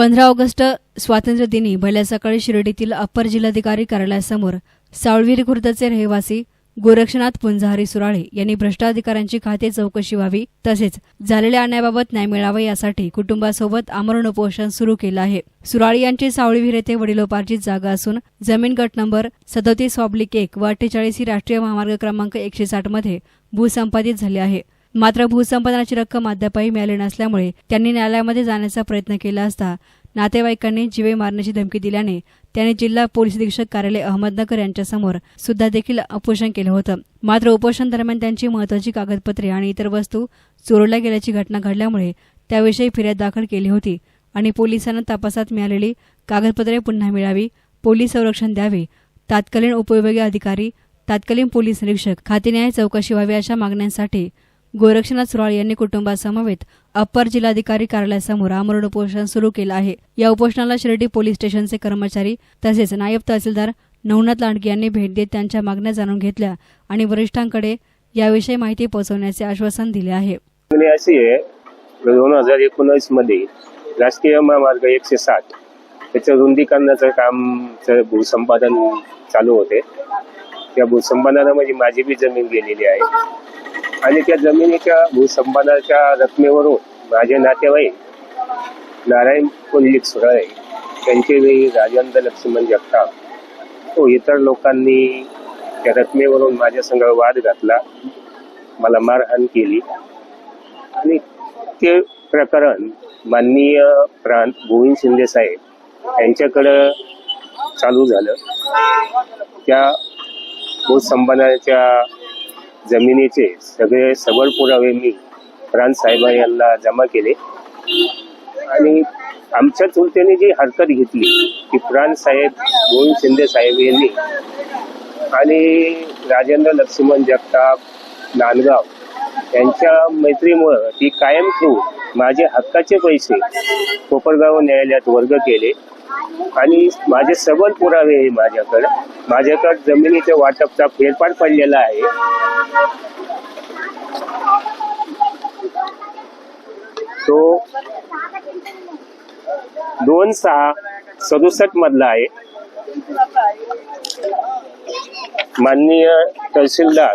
पंधरा ऑगस्ट स्वातंत्र्य दिनी भल्या सकाळी शिर्डीतील अप्पर जिल्हाधिकारी कार्यालयासमोर सावळवीर खुर्दचे रहिवासी गोरक्षनाथ पुंजाहरी सुराळे यांनी भ्रष्टाधिकाऱ्यांची खाते चौकशी व्हावी तसेच झालेल्या अन्यायाबाबत न्याय मिळावा यासाठी कुटुंबासोबत आमरण उपोषण सुरू केलं आहे. सुराळे यांची सावळीवीर येथे वडिलोपार्जित जागा असून जमीन गट नंबर सदोतीस ऑब्लिक एक व अठ्ठेचाळीस ही राष्ट्रीय महामार्ग क्रमांक एकशे साठमध्ये भूसंपादित झाली आहे. मात्र भूसंपादनाची रक्कम अद्यापही मिळाली नसल्यामुळे त्यांनी न्यायालयामध्ये जाण्याचा प्रयत्न केला असता नातेवाईकांनी जीवे मारण्याची धमकी दिल्याने त्यांनी जिल्हा पोलीस अधीक्षक कार्यालय अहमदनगर यांच्यासमोर सुद्धा देखील उपोषण केलं होतं. मात्र उपोषण दरम्यान त्यांची महत्वाची कागदपत्रे आणि इतर वस्तू चोरल्या गेल्याची घटना घडल्यामुळे त्याविषयी फिर्याद दाखल केली होती आणि पोलिसांना तपासात मिळालेली कागदपत्रे पुन्हा मिळावी पोलीस संरक्षण द्यावे तात्कालीन उपविभागीय अधिकारी तात्कालीन पोलीस निरीक्षक खातेन्याय चौकशी व्हावी अशा मागण्यांसाठी गोरक्षनाथ सुराळ यांनी कुटुंबासमवेत अप्पर जिल्हाधिकारी कार्यालयासमोर आमरण उपोषण सुरू केलं आहे. या उपोषणाला शिर्डी पोलीस स्टेशनचे कर्मचारी तसेच नायब तहसीलदार नवनाथ लांडगे यांनी भेट देत त्यांच्या मागण्या जाणून घेतल्या आणि वरिष्ठांकडे याविषयी माहिती पोहोचवण्याचे आश्वासन दिले आहे. अशी आहे म्हणजे दोन हजार एकोणीसमध्ये राष्ट्रीय महामार्ग एकशे साठ त्याचं रुंदीकरणाचं काम भूसंपादन चालू होते. त्या भूसंपादनामध्ये माझी बी जमीन गेलेली आहे. आणि त्या जमिनीच्या भूसंपादनाच्या रकमेवरून माझे नातेवाईक नारायण पुंडलिक सुराळे त्यांचे वेळी राजेंद्र लक्ष्मण जगताप तो इतर लोकांनी त्या रकमेवरून माझ्यासंग वाद घातला मला मारहाण केली. आणि ते प्रकरण माननीय प्रांत गोविंद शिंदे साहेब यांच्याकडं चालू झालं. त्या भूसंपादनाच्या जमिनीचे सगळे सबळ पुरावे मी प्राण साहेबा यांना जमा केले. आणि आमच्या चुलत्याने जी हरकत घेतली ती प्राण साहेब गोविंद शिंदे साहेब यांनी आणि राजेंद्र लक्ष्मण जगताप नांदगाव यांच्या मैत्रीमुळं ती कायम ठेवून माझे हक्काचे पैसे कोपरगाव न्यायालयात वर्ग केले. आणि माझे सबल पुरावे आहे माझ्याकडे. माझ्याकडे जमिनीच्या वाटपचा फेरफार पडलेला आहे. तो दोन सहा सदुसष्ट मधला आहे. माननीय तहसीलदार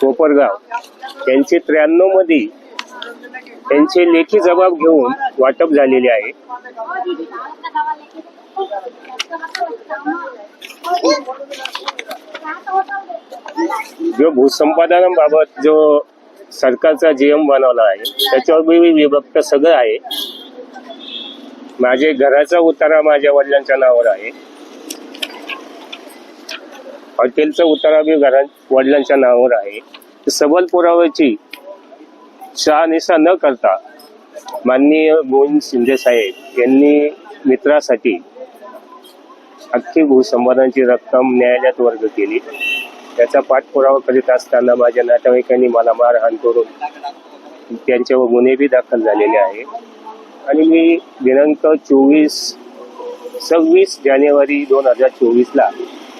कोपरगाव यांचे त्र्याण्णवमध्ये त्यांचे लेखी जबाब घेऊन वाटप झालेले आहे. जो भूसंपादनाबाबत जो सरकारचा जीएम बनवला आहे त्याच्यावर मी विभक्त सगळं आहे. माझे घराचा उतारा माझ्या वडिलांच्या नावावर आहे. हॉटेलचा उतारा मी घरा वडिलांच्या नावावर आहे. सबल पुराव्याची शहानिशा न करता माननीय गोविंद शिंदे साहेब यांनी मित्रासाठी अख्खी भूसंपादनाची रक्कम न्यायालयात वर्ग केली. त्याचा पाठपुरावा करीत असताना माझ्या नातेवाईकांनी मला मारहाण करून त्यांच्यावर गुन्हे बी दाखल झालेले आहे. आणि मी दिनांक चोवीस सव्वीस जानेवारी दोन हजार चोवीसला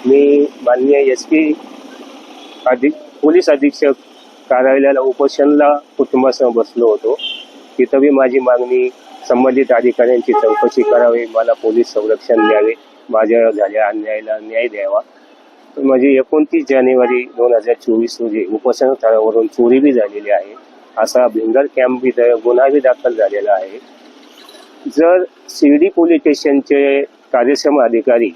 मी माननीय एस पी अधिक पोलीस अधीक्षक कार्यालयाला उपोषणला कुटुंबासह बसलो होतो. तिथं बी माझी मागणी संबंधित अधिकाऱ्यांची चौकशी करावी मला पोलीस संरक्षण द्यावे माझ्या झाल्या अन्यायाला न्याय द्यावा. म्हणजे एकोणतीस जानेवारी दोन हजार चोवीस रोजी उपोषण स्थळावरून चोरी बी झालेली आहे. असा भिंगर कॅम्प बी गुन्हा बी दाखल झालेला आहे. जर शिर्डी पोलीस स्टेशनचे कार्यक्षम अधिकारी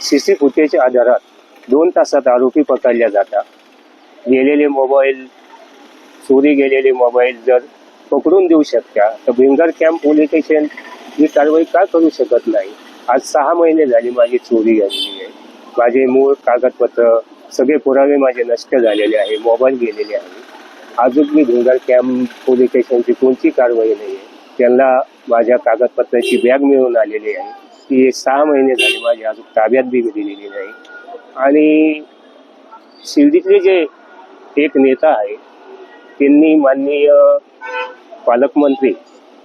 सी सी फुटेजच्या आधारात दोन तासात आरोपी पकडल्या जातात गेलेले मोबाईल चोरी गेलेले मोबाईल जर पकडून देऊ शकता तर भिंगर कॅम्प पोलीस स्टेशन ही कारवाई का करू शकत नाही? आज सहा महिने झाली माझी चोरी झालेली आहे. माझे मूळ कागदपत्र सगळे पुरावे माझे नष्ट झालेले आहे मोबाईल गेलेले आहे. अजून मी भिंगर कॅम्प पोलीस स्टेशनची कोणती कारवाई नाही आहे? त्यांना माझ्या कागदपत्राची बॅग मिळून आलेली आहे. ती सहा महिने झाली माझी अजून ताब्यात बी दिलेली नाही. आणि शिर्डीतले जे एक नेता आहे. त्यांनी माननीय पालकमंत्री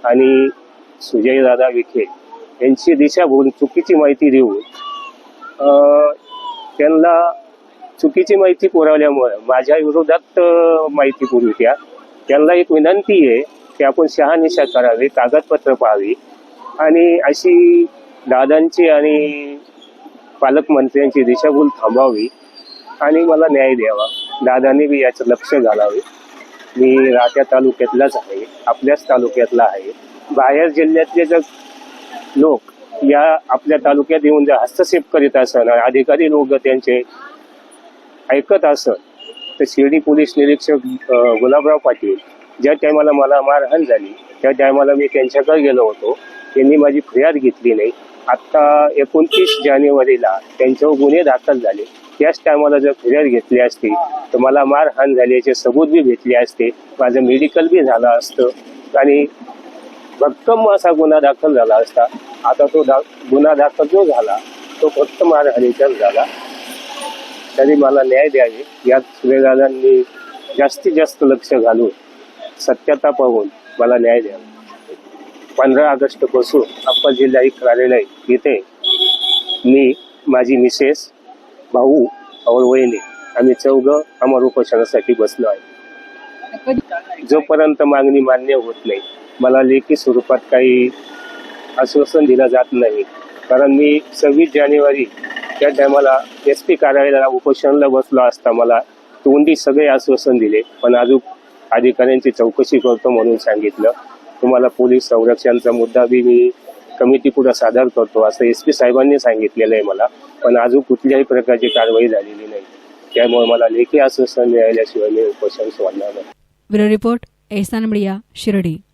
आणि सुजयदादा विखे यांची दिशाभूल चुकीची माहिती देऊन त्यांना चुकीची माहिती पुरवल्यामुळे माझ्या विरोधात माहिती माहिती पुरवित्या त्यांना एक विनंती आहे की आपण शहानिशा करावी कागदपत्र पाहावी आणि अशी दादांची आणि पालकमंत्र्यांची दिशाभूल थांबावी आणि मला न्याय द्यावा. दादांनी बी याचं लक्ष घालावे. मी राहत्या तालुक्यातलाच आहे आपल्याच तालुक्यातला आहे. बाहेर जिल्ह्यातले जर लोक या आपल्या तालुक्यात येऊन जर हस्तक्षेप करीत असन आणि अधिकारी लोक त्यांचे ऐकत असत तर शिर्डी पोलीस निरीक्षक गुलाबराव पाटील ज्या टायमाला मला मारहाण झाली त्या टायमाला मी त्यांच्याकडे गेलो होतो. त्यांनी माझी फरियाद घेतली नाही. आत्ता एकोणतीस जानेवारीला त्यांच्यावर गुन्हे दाखल झाले. त्याच टायमाला जर फिर्याद घेतली असती तर मला मारहाण झाल्याचे सबूत बी भेटले असते. माझं मेडिकल बी झालं असतं. आणि भक्कम असा गुन्हा दाखल झाला असता. आता तो दा गुन्हा दाखल जो झाला तो फक्त मारहाणीचाच झाला. तरी मला न्याय द्यावे यात सुरेदादांनी जास्तीत जास्त लक्ष घालून सत्यता पाहून मला न्याय द्यावा. पंधरा ऑगस्टपासून अप्पर जिल्हा कार्यालय इथे मी माझी मिसेस भाऊ और वहिनी आम्ही चौघं अमर उपोषणासाठी बसलो आहे. जोपर्यंत मागणी मान्य होत नाही मला लेखी स्वरूपात काही आश्वासन दिलं जात नाही. कारण मी सव्वीस जानेवारी त्या टायमाला एस पी कार्यालयाला उपोषणाला बसलो असता मला तोंडी सगळे आश्वासन दिले पण अजून अधिकाऱ्यांची चौकशी करतो म्हणून सांगितलं. तुम्हाला पोलीस संरक्षणचा मुद्दा बी मी कमिटी पुढे सादर करतो असं एस पी साहेबांनी सांगितलेलं आहे मला. पण अजून कुठल्याही प्रकारची कारवाई झालेली नाही. त्यामुळे मला लेखी आश्वासन मिळाल्याशिवाय मी उपोषण सोडणार नाही. Bureau report Ehsan Shirdi.